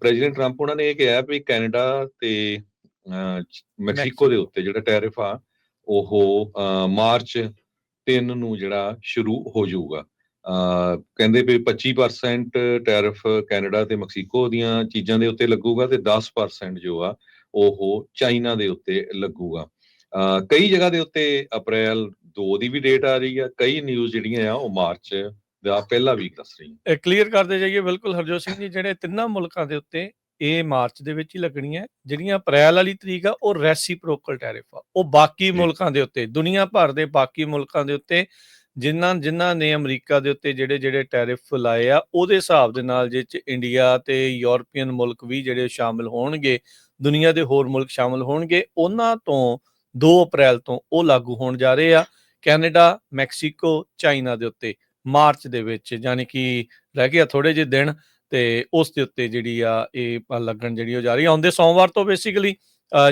President Trump ਉਹਨਾਂ ਨੇ ਇਹ ਕਿਹਾ ਵੀ ਕੈਨੇਡਾ ਤੇ ਮੈਕਸੀਕੋ ਦੇ ਉੱਤੇ ਜਿਹੜਾ ਟੈਰਿਫ ਆ ਉਹ ਮਾਰਚ 3 ਨੂੰ ਜਿਹੜਾ ਸ਼ੁਰੂ ਹੋ ਜਾਊਗਾ। ਕਹਿੰਦੇ ਵੀ 25% ਟੈਰਿਫ ਕੈਨੇਡਾ ਤੇ ਮੈਕਸੀਕੋ ਦੀਆਂ ਚੀਜ਼ਾਂ ਦੇ ਉੱਤੇ ਲੱਗੂਗਾ ਤੇ 10% ਜੋ ਆ ਉਹ ਚਾਈਨਾ ਦੇ ਉੱਤੇ ਲੱਗੂਗਾ। ਕਈ ਜਗ੍ਹਾ ਦੇ ਉੱਤੇ ਅਪ੍ਰੈਲ 2 ਦੀ ਵੀ ਡੇਟ ਆ ਰਹੀ ਆ ਕਈ ਨਿਊਜ਼ ਜਿਹੜੀਆਂ ਆ ਉਹ ਮਾਰਚ ਦਾ ਪਹਿਲਾ ਵੀਕ ਦੱਸ ਰਹੀਆਂ ਕਲੀਅਰ ਕਰਦੇ ਜਾਈਏ ਬਿਲਕੁਲ ਹਰਜੋਤ ਸਿੰਘ ਜੀ ਜਿਹੜੇ ਤਿੰਨਾਂ ਮੁਲਕਾਂ ਦੇ ਉੱਤੇ ਇਹ ਮਾਰਚ ਦੇ ਵਿੱਚ ਹੀ ਲੱਗਣੀਆਂ ਜਿਹੜੀਆਂ ਅਪ੍ਰੈਲ ਵਾਲੀ ਤਰੀਕ ਆ ਉਹ ਰੈਸੀਪ੍ਰੋਕਲ ਟੈਰਿਫ ਆ। ਉਹ ਬਾਕੀ। ਮੁਲਕਾਂ ਦੇ ਉੱਤੇ ਦੁਨੀਆ ਭਰ ਦੇ ਬਾਕੀ ਮੁਲਕਾਂ ਦੇ ਉੱਤੇ ਜਿਨ੍ਹਾਂ ਜਿਨ੍ਹਾਂ ਨੇ ਅਮਰੀਕਾ ਦੇ ਉੱਤੇ ਜਿਹੜੇ ਜਿਹੜੇ ਟੈਰਿਫ ਲਾਏ ਆ ਉਹਦੇ ਹਿਸਾਬ ਦੇ ਨਾਲ ਜੇ ਚ ਇੰਡੀਆ ਤੇ ਯੂਰਪੀਅਨ ਮੁਲਕ ਵੀ ਜਿਹੜੇ ਸ਼ਾਮਿਲ ਹੋਣਗੇ ਦੁਨੀਆ ਦੇ ਹੋਰ ਮੁਲਕ ਸ਼ਾਮਿਲ ਹੋਣਗੇ ਉਹਨਾਂ ਤੋਂ 2 ਅਪ੍ਰੈਲ ਤੋਂ ਉਹ ਲਾਗੂ ਹੋਣ ਜਾ ਰਹੇ ਆ ਕੈਨੇਡਾ ਮੈਕਸੀਕੋ ਚਾਈਨਾ ਦੇ ਉੱਤੇ। ਮਾਰਚ ਦੇ ਵਿੱਚ, ਯਾਨੀ ਕਿ ਰਹਿ ਗਿਆ ਥੋੜੇ ਜਿਹੇ ਦਿਨ ਤੇ ਉਸ ਦੇ ਉੱਤੇ ਜਿਹੜੀ ਆ ਇਹ ਲੱਗਣ ਜਿਹੜੀ ਉਹ ਜਾ ਰਹੀ ਆ। ਆਉਂਦੇ ਸੋਮਵਾਰ ਤੋਂ ਬੇਸਿਕਲੀ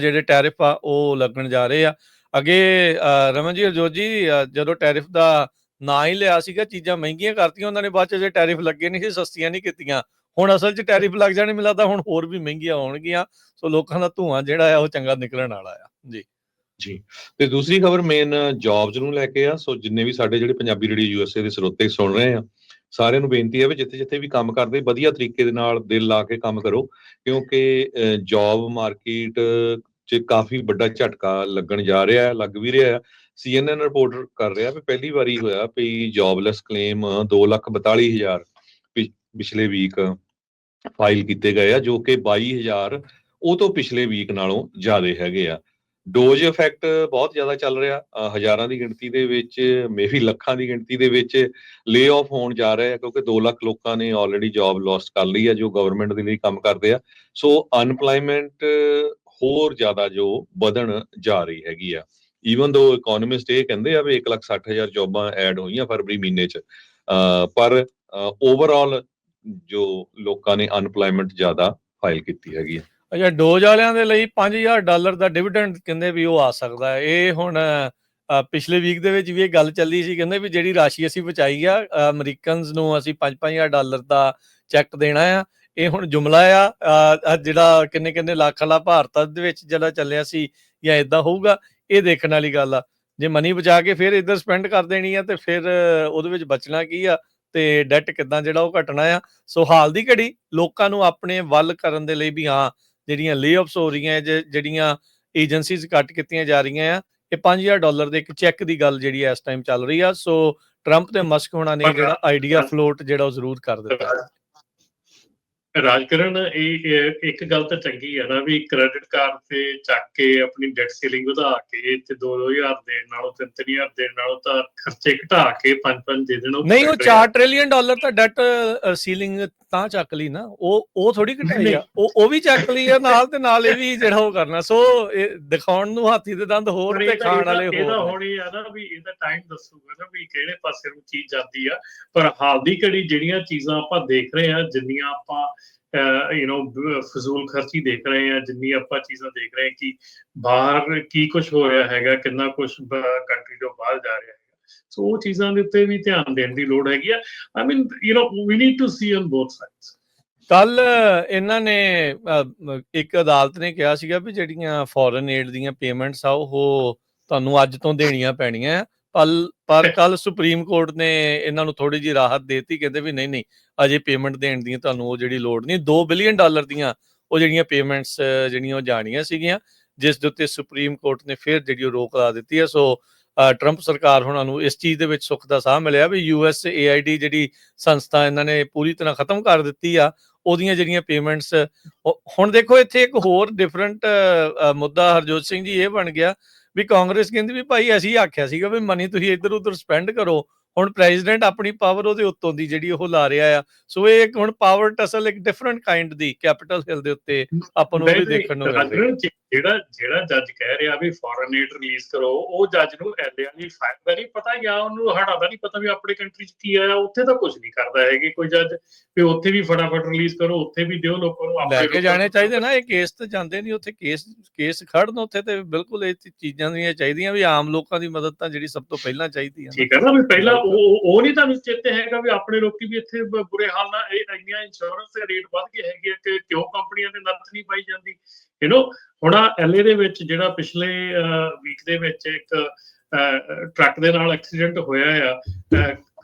ਜਿਹੜੇ ਟੈਰਿਫ ਆ, ਉਹ ਲੱਗਣ ਜਾ ਰਹੇ ਆ। ਅੱਗੇ ਰਮਨ ਜੀ ਹਰਜੋਤ ਜੀ ਜਦੋਂ ਟੈਰਿਫ ਦਾ ਨਾਂ ਹੀ ਲਿਆ ਸੀਗਾ, ਚੀਜ਼ਾਂ ਮਹਿੰਗੀਆਂ ਕਰਤੀਆਂ, ਉਹਨਾਂ ਨੇ ਬਾਅਦ ਚ ਜੇ ਟੈਰਿਫ ਲੱਗੇ ਨਹੀਂ ਸੀ, ਸਸਤੀਆਂ ਨਹੀਂ ਕੀਤੀਆਂ। ਹੁਣ ਅਸਲ 'ਚ ਟੈਰਿਫ ਲੱਗ ਜਾਣੇ ਮਿਲਦਾ, ਹੁਣ ਹੋਰ ਵੀ ਮਹਿੰਗੀਆਂ ਹੋਣਗੀਆਂ। ਸੋ ਲੋਕਾਂ ਦਾ ਧੂਆਂ ਜਿਹੜਾ ਆ, ਉਹ ਚੰਗਾ ਨਿਕਲਣ ਵਾਲਾ ਆ। ਜੀ। ਜੀ। ਤੇ ਦੂਸਰੀ ਖਬਰ ਮੇਨ ਜੌਬਸ ਨੂੰ ਲੈ ਕੇ ਆ। ਸੋ ਜਿੰਨੇ ਵੀ ਸਾਡੇ ਜਿਹੜੇ ਪੰਜਾਬੀ ਰੇਡੀਓ ਯੂਐਸਏ ਦੇ ਸਰੋਤੇ ਸੁਣ ਰਹੇ ਆ, ਸਾਰਿਆਂ ਨੂੰ ਬੇਨਤੀ ਹੈ ਵੀ ਜਿੱਥੇ ਜਿੱਥੇ ਵੀ ਕੰਮ ਕਰਦੇ, ਵਧੀਆ ਤਰੀਕੇ ਦੇ ਨਾਲ ਦਿਲ ਲਾ ਕੇ ਕੰਮ ਕਰੋ। ਕਿਉਂਕਿ ਜੌਬ ਮਾਰਕੀਟ 'ਚ ਕਾਫੀ ਵੱਡਾ ਝਟਕਾ ਲੱਗਣ ਜਾ ਰਿਹਾ ਹੈ ਲੱਗ ਵੀ ਰਿਹਾ ਹੈ ਸੀਐਨਐਨ ਰਿਪੋਰਟ ਕਰ ਰਿਹਾ ਵੀ ਪਹਿਲੀ ਵਾਰੀ ਹੋਇਆ ਵੀ ਜੌਬਲੈਸ ਕਲੇਮ 242000 ਪਿਛਲੇ ਵੀਕ ਫਾਈਲ ਕੀਤੇ ਗਏ ਆ, ਜੋ ਕਿ 22000 ਉਹ ਤੋਂ ਪਿਛਲੇ ਵੀਕ ਨਾਲੋਂ ਜ਼ਿਆਦਾ ਹੈਗੇ ਆ। ਡੋਜ ਇਫੈਕਟ ਬਹੁਤ ਜ਼ਿਆਦਾ ਚੱਲ ਰਿਹਾ ਹਜ਼ਾਰਾਂ ਦੀ ਗਿਣਤੀ ਦੇ ਵਿੱਚ ਮੇਬੀ ਲੱਖਾਂ ਦੀ ਗਿਣਤੀ ਦੇ ਵਿੱਚ ਲੇ ਆਫ ਹੋਣ ਜਾ ਰਿਹਾ ਹੈ, ਕਿਉਂਕਿ 2 ਲੱਖ ਲੋਕਾਂ ਨੇ ਆਲਰੇਡੀ ਜੌਬ ਲੋਸਟ ਕਰ ਲਈ ਹੈ, ਜੋ ਗਵਰਨਮੈਂਟ ਦੇ ਲਈ ਕੰਮ ਕਰਦੇ ਆ। ਸੋ ਅਨਪਲਾਈਮੈਂਟ ਹੋਰ ਜ਼ਿਆਦਾ ਜੋ ਵਧਣ ਜਾ ਰਹੀ ਹੈਗੀ ਆ। ਈਵਨ ਦੋ ਇਕਨੋਮਿਸਟ ਇਹ ਕਹਿੰਦੇ ਆ ਵੀ 160000 ਜੌਬਾਂ ਐਡ ਹੋਈਆਂ ਫਰਵਰੀ ਮਹੀਨੇ ਚ ਪਰ ਓਵਰਆਲ ਜੋ ਲੋਕਾਂ ਨੇ ਅਨਪਲਾਈਮੈਂਟ ਜ਼ਿਆਦਾ ਫਾਈਲ ਕੀਤੀ ਹੈਗੀ ਆ। ਅੱਛਾ, ਡੋਜ ਵਾਲਿਆਂ ਦੇ ਲਈ 5000 ਡਾਲਰ ਦਾ ਡਿਵੀਡੈਂਡ ਕਹਿੰਦੇ ਵੀ ਉਹ ਆ ਸਕਦਾ ਇਹ ਹੁਣ ਪਿਛਲੇ ਵੀਕ ਦੇ ਵਿੱਚ ਵੀ ਇਹ ਗੱਲ ਚੱਲੀ ਸੀ, ਕਹਿੰਦੇ ਵੀ ਜਿਹੜੀ ਰਾਸ਼ੀ ਅਸੀਂ ਬਚਾਈ ਆ ਅਮਰੀਕਨਸ ਨੂੰ ਅਸੀਂ 5-5000 ਡਾਲਰ ਦਾ ਚੈੱਕ ਦੇਣਾ ਆ। ਇਹ ਹੁਣ ਜੁਮਲਾ ਆ ਜਿਹੜਾ ਕਿੰਨੇ ਕਿੰਨੇ ਲੱਖ ਵਾਲਾ ਭਾਰਤ ਦੇ ਵਿੱਚ ਜਿਹੜਾ ਚੱਲਿਆ ਸੀ ਜਾਂ ਇਦਾਂ ਹੋਊਗਾ, ਇਹ ਦੇਖਣ ਵਾਲੀ ਗੱਲ ਆ। ਜੇ ਮਨੀ ਬਚਾ ਕੇ ਫਿਰ ਇੱਧਰ ਸਪੈਂਡ ਕਰ ਦੇਣੀ ਆ ਤੇ ਫਿਰ ਉਹਦੇ ਵਿੱਚ ਬਚਣਾ ਕੀ ਆ ਤੇ ਡੈਟ ਕਿਦਾਂ ਜਿਹੜਾ ਉਹ ਘਟਣਾ ਆ। ਸੋ ਹਾਲ ਦੀ ਘੜੀ ਲੋਕਾਂ ਨੂੰ ਆਪਣੇ ਵੱਲ ਕਰਨ ਦੇ ਲਈ ਵੀ ਹਾਂ ਜਿਹੜੀਆਂ ਲੇਆਫਸ ਹੋ ਰਹੀਆਂ ਜਿਹੜੀਆਂ ਏਜੰਸੀਜ਼ ਕੱਟ ਕੀਤੀਆਂ ਜਾ ਰਹੀਆਂ ਆ ਇਹ 5000 ਡਾਲਰ ਦੇ ਇੱਕ ਚੈੱਕ ਦੀ ਗੱਲ ਜਿਹੜੀ ਇਸ ਟਾਈਮ ਚੱਲ ਰਹੀ ਆ। ਸੋ ਟਰੰਪ ਤੇ ਮਸਕ ਹੋਣਾ ਨੇ ਜਿਹੜਾ ਆਈਡੀਆ ਫਲੋਟ ਜਿਹੜਾ ਉਹ ਜ਼ਰੂਰ ਕਰ ਦਿੱਤਾ। ਰਾਜਕਰਨ ਇਹ ਇੱਕ ਗੱਲ ਤਾਂ ਚੰਗੀ ਹੈ ਨਾ ਵੀ ਕ੍ਰੈਡਿਟ ਕਾਰਡ ਤੇ ਚੱਕ ਕੇ ਆਪਣੀ ਡੈਟ ਸੀਲਿੰਗ ਵਧਾ ਕੇ ਤੇ 2-2000 ਦੇਣ ਨਾਲੋਂ 3-3000 ਦੇਣ ਨਾਲੋਂ ਤਾਂ ਖਰਚੇ ਘਟਾ ਕੇ 5-5 ਦੇ ਦੇਣ ਨਹੀਂ ਉਹ better 4 ਟ੍ਰਿਲੀਅਨ ਡਾਲਰ ਤਾਂ ਡੈਟ ਸੀਲਿੰਗ ਤਾਂ ਚੱਕ ਲਈ ਨਾ। ਉਹ ਉਹ ਥੋੜੀ ਘਟਾਈ। ਆ। ਉਹ ਉਹ ਵੀ ਚੱਕ ਲਈ ਆ ਨਾਲ ਤੇ ਨਾਲ ਇਹ ਵੀ ਜਿਹੜਾ ਉਹ ਕਰਨਾ। ਸੋ ਇਹ ਦਿਖਾਉਣ ਨੂੰ ਹਾਥੀ ਦੇ ਦੰਦ ਹੋਰ ਤੇ ਇਹਦਾ- ਖਾਣ ਵਾਲੇ ਇਹਦਾ- ਇਹਦਾ ਹੋਰ ਨੇ। ਹੁਣ ਆ ਨਾ ਵੀ ਇਹਦਾ ਟਾਈਮ ਦੱਸੂਗਾ ਨਾ ਵੀ ਕਿਹੜੇ ਪਾਸੇ ਨੂੰ ਚੀਜ਼ ਜਾਂਦੀ ਆ। ਪਰ ਹਾਲ ਦੀ ਘੜੀ ਜਿਹੜੀਆਂ ਚੀਜ਼ਾਂ ਆਪਾਂ ਦੇਖ ਰਹੇ ਆ ਜਿੰਨੀਆਂ ਆਪਾਂ ਯੂ نو ਫਜ਼ੂਲ ਖਰਚੀ ਦੇਖ ਰਹੇ ਆ ਜਿੰਨੀ ਆਪਾਂ ਚੀਜ਼ਾਂ ਦੇਖ ਰਹੇ ਆ ਕਿ ਬਾਹਰ ਕੀ ਕੁਝ ਹੋ ਰਿਹਾ ਹੈਗਾ ਕਿੰਨਾ ਕੁਝ ਕੰਟਰੀ ਤੋਂ ਬਾਹਰ ਜਾ ਰਿਹਾ ਹੈਗਾ ਸੋ ਉਹ ਚੀਜ਼ਾਂ ਦੇ ਉੱਤੇ ਵੀ ਧਿਆਨ ਦੇਣ ਦੀ ਲੋੜ ਹੈਗੀ ਆ I mean you know we need to see on both sides ਕੱਲ ਇਹਨਾਂ ਨੇ ਅ, ਮ, ਇੱਕ ਅਦਾਲਤ ਨੇ ਕਿਹਾ ਸੀਗਾ ਵੀ ਜਿਹੜੀਆਂ ਫੋਰਨ ਏਡ ਦੀਆਂ ਪੇਮੈਂਟਸ ਆ ਉਹ ਤੁਹਾਨੂੰ ਅੱਜ ਤੋਂ ਦੇਣੀਆਂ ਪੈਣੀਆਂ ਪਲ ਪਰ ਕੱਲ ਸੁਪਰੀਮ ਕੋਰਟ ਨੇ ਇਹਨਾਂ ਨੂੰ ਥੋੜੀ ਜੀ ਰਾਹਤ ਦੇਤੀ, ਕਹਿੰਦੇ ਵੀ ਨਹੀਂ ਨਹੀਂ, ਅਜੇ ਪੇਮੈਂਟ ਦੇਣ ਦੀ ਤੁਹਾਨੂੰ ਉਹ ਜਿਹੜੀ ਲੋੜ ਨਹੀਂ 2 ਬਿਲੀਅਨ ਡਾਲਰ ਦੀਆਂ ਉਹ ਜਿਹੜੀਆਂ ਪੇਮੈਂਟਸ ਜਿਹੜੀਆਂ ਉਹ ਜਾਣੀਆਂ ਸੀਗੀਆਂ, ਜਿਸ ਦੇ ਉੱਤੇ ਸੁਪਰੀਮ ਕੋਰਟ ਨੇ ਫਿਰ ਜਿਹੜੀ ਉਹ ਰੋਕ ਲਾ ਦਿੱਤੀ ਹੈ, ਸੋ ਟਰੰਪ ਸਰਕਾਰ ਉਹਨਾਂ ਨੂੰ ਇਸ ਚੀਜ਼ ਦੇ ਵਿੱਚ ਸੁੱਖ ਦਾ ਸਾਹ ਮਿਲਿਆ ਵੀ ਯੂਐਸ ਏਆਈਡੀ ਜਿਹੜੀ ਸੰਸਥਾ ਇਹਨਾਂ ਨੇ ਪੂਰੀ ਤਰ੍ਹਾਂ ਖਤਮ ਕਰ ਦਿੱਤੀ ਆ, ਉਹਦੀਆਂ ਜਿਹੜੀਆਂ ਪੇਮੈਂਟਸ ਹੁਣ ਦੇਖੋ ਇੱਥੇ ਇੱਕ ਹੋਰ ਡਿਫਰੈਂਟ ਮੁੱਦਾ ਹਰਜੋਤ ਸਿੰਘ ਜੀ ਇਹ ਬਣ ਗਿਆ ਵੀ ਕਾਂਗਰਸ ਕਹਿੰਦੀ ਵੀ ਭਾਈ ਅਸੀਂ ਆਖਿਆ ਸੀਗਾ ਵੀ ਮਨੀ ਤੁਸੀਂ ਇੱਧਰ ਉੱਧਰ ਸਪੈਂਡ ਕਰੋ ਹੁਣ ਪ੍ਰੈਜ਼ੀਡੈਂਟ ਆਪਣੀ ਪਾਵਰ ਉਹਦੇ ਉੱਤੋਂ ਦੀ ਜਿਹੜੀ ਉਹ ਲਾ ਰਿਹਾ ਆ। ਸੋ ਇਹ ਇੱਕ ਹੁਣ ਪਾਵਰ ਟਸਲ ਇੱਕ ਡਿਫਰੈਂਟ ਕਾਈਂਡ ਦੀ ਕੈਪੀਟਲ ਹਿਲ ਦੇ ਉੱਤੇ ਆਪਾਂ ਨੂੰ ਉਹ ਵੀ ਦੇਖਣ ਨੂੰ ਮਿਲ ਰਹੀ ਹੈ। ਜਿਹੜਾ ਜਿਹੜਾ ਜੱਜ ਕਹਿ ਰਿਹਾ ਵੀ ਫੋਰਨ ਏਡ ਰਿਲੀਜ਼ ਕਰੋ ਉਹ ਜੱਜ ਨੂੰ ਐਲੇ ਵਾਲੀ ਫਾਈਲ ਦਾ ਨਹੀਂ ਪਤਾ ਜਾਂ ਉਹਨੂੰ ਹੜਾ ਦਾ ਨਹੀਂ ਪਤਾ ਵੀ ਆਪਣੇ ਕੰਟਰੀ 'ਚ ਕੀ ਆਇਆ ਉੱਥੇ ਤਾਂ ਕੁਝ ਨਹੀਂ ਕਰਦਾ ਹੈਗੇ ਕੋਈ ਜੱਜ ਵੀ ਉੱਥੇ ਵੀ ਫਟਾਫਟ ਰਿਲੀਜ਼ ਕਰੋ ਉੱਥੇ ਵੀ ਦਿਓ ਲੋਕਾਂ ਨੂੰ ਲੈ ਆਪਣੇ ਕੇ ਜਾਣੇ ਚਾਹੀਦੇ ਨਾ ਇਹ ਕੇਸ ਤੇ ਜਾਂਦੇ ਨਹੀਂ ਉੱਥੇ ਕੇਸ ਕੇਸ ਖੜਨ ਉੱਥੇ ਤੇ ਬਿਲਕੁਲ ਇਹ ਚੀਜ਼ਾਂ ਦੀਆਂ ਚਾਹੀਦੀਆਂ ਵੀ ਆਮ ਲੋਕਾਂ ਦੀ ਮਦਦ ਤਾਂ ਜਿਹੜੀ ਸਭ ਤੋਂ ਪਹਿਲਾਂ ਚਾਹੀਦੀ ਹੈ। ਠੀਕ ਹੈ ਨਾ ਵੀ ਪਹਿਲਾਂ ਉਹ ਉਹ- ਨਹੀਂ ਤੁਹਾਨੂੰ ਚੇਤੇ ਹੈਗਾ ਵੀ ਆਪਣੇ ਲੋਕੀ ਵੀ ਇੱਥੇ ਬੁਰੇ ਹਾਲ ਨਾਲ ਇਹ ਇੰਨੀਆਂ ਇੰਸ਼ੋਰੈਂਸ ਦੇ ਰੇਟ ਵੱਧ ਗਏ ਹੈਗੇ ਕਿ ਕਿਉਂ ਕੰਪਨੀਆਂ ਦੇ ਨੱਥ ਨਹੀਂ ਪਾਈ ਜਾਂਦੀ। ਯੂ نو ਹੁਣ ਐਲਏ ਦੇ ਵਿੱਚ ਜਿਹੜਾ ਪਿਛਲੇ ਵੀਕ ਦੇ ਵਿੱਚ ਇੱਕ ਟਰੱਕ ਦੇ ਨਾਲ ਐਕਸੀਡੈਂਟ ਹੋਇਆ ਆ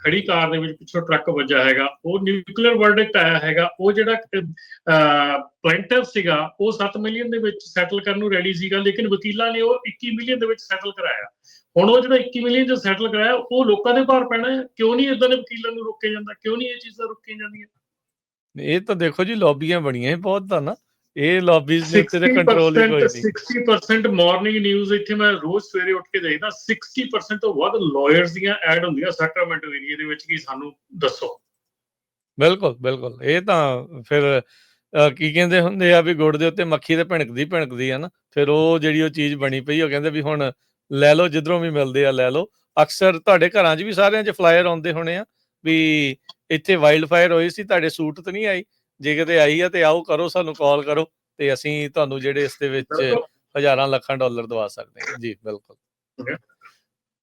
ਖੜੀ ਕਾਰ ਦੇ ਵਿੱਚ ਪਿੱਛੋਂ ਟਰੱਕ ਵੱਜਾ ਹੈਗਾ, ਉਹ ਨਿਊਕਲੀਅਰ ਵਰਡਿਕਟ ਆਇਆ ਹੈਗਾ, ਉਹ ਜਿਹੜਾ ਪਲੈਂਟਰ ਸੀਗਾ, ਉਹ 7 ਮਿਲੀਅਨ ਦੇ ਵਿੱਚ ਸੈਟਲ ਕਰਨ ਨੂੰ ਰੈਡੀ ਸੀਗਾ, ਲੇਕਿਨ ਵਕੀਲਾਂ ਨੇ ਉਹ 21 ਮਿਲੀਅਨ ਦੇ ਵਿੱਚ ਸੈਟਲ ਕਰਾਇਆ। ਹੁਣ ਉਹ ਜਿਹੜਾ 21 ਮਿਲੀਅਨ ਜੋ ਸੈਟਲ ਕਰਾਇਆ, ਉਹ ਲੋਕਾਂ ਦੇ ਭਾਰ ਪੈਣਾ ਹੈ, ਕਿਉਂ ਨਹੀਂ ਇਦਾਂ ਦੇ ਵਕੀਲਾਂ ਨੂੰ ਰੋਕਿਆ ਜਾਂਦਾ, ਕਿਉਂ ਨਹੀਂ ਇਹ ਚੀਜ਼ਾਂ ਰੋਕੀਆਂ ਜਾਂਦੀਆਂ? ਇਹ ਤਾਂ ਦੇਖੋ ਜੀ ਲੌਬੀਆਂ ਬਣੀਆਂ ਬਹੁਤ ਤਾਂ ਨਾ। ਇਹ ਲੌਬੀਜ਼ ਦੇ ਉੱਤੇ ਕੰਟਰੋਲ ਹੀ ਕੋਈ ਨਹੀਂ। 60% ਮਾਰਨਿੰਗ ਨਿਊਜ਼ ਇੱਥੇ ਮੈਂ ਰੋਜ਼ ਸਵੇਰੇ ਉੱਠ ਕੇ ਦੇਖਦਾ 60% ਤੋਂ ਵੱਧ ਲਾਇਰਸ ਦੀਆਂ ਐਡ ਹੁੰਦੀਆਂ ਸੈਕਰਾਮੈਂਟੋ ਏਰੀਆ ਦੇ ਵਿੱਚ ਕੀ ਸਾਨੂੰ ਦੱਸੋ? ਬਿਲਕੁਲ ਬਿਲਕੁਲ। ਇਹ ਤਾਂ ਫਿਰ ਕੀ ਕਹਿੰਦੇ ਹੁੰਦੇ ਆ ਵੀ ਗੁੜ ਦੇ ਉੱਤੇ ਮੱਖੀ ਤੇ ਭਿਣਕਦੀ ਭਿਣਕਦੀ ਆ ਨਾ। ਫਿਰ ਉਹ ਜਿਹੜੀ ਉਹ ਚੀਜ਼ ਬਣੀ ਪਈ ਉਹ ਕਹਿੰਦੇ ਵੀ ਹੁਣ ਲੈ ਲਓ ਜਿੱਧਰੋਂ ਵੀ ਮਿਲਦੇ ਆ ਲੈ ਲਓ। ਅਕਸਰ ਤੁਹਾਡੇ ਘਰਾਂ 'ਚ ਵੀ ਸਾਰਿਆਂ 'ਚ ਫਲਾਇਰ ਆਉਂਦੇ ਹੋਣੇ ਆ ਵੀ ਇੱਥੇ ਵਾਈਲਡ ਫਾਇਰ ਹੋਈ ਸੀ ਤੁਹਾਡੇ ਸੂਟ ਤੇ ਨਹੀਂ ਆਈ ਜੇ ਕਿਤੇ ਆਈ ਆ ਤੇ ਆਓ ਕਰੋ ਸਾਨੂੰ ਕਾਲ ਕਰੋ ਤੇ ਅਸੀਂ ਤੁਹਾਨੂੰ ਜਿਹੜੇ ਇਸ ਦੇ ਵਿੱਚ। ਹਜ਼ਾਰਾਂ ਲੱਖਾਂ ਡਾਲਰ ਦਵਾ ਸਕਦੇ ਹਾਂ। ਜੀ ਬਿਲਕੁਲ।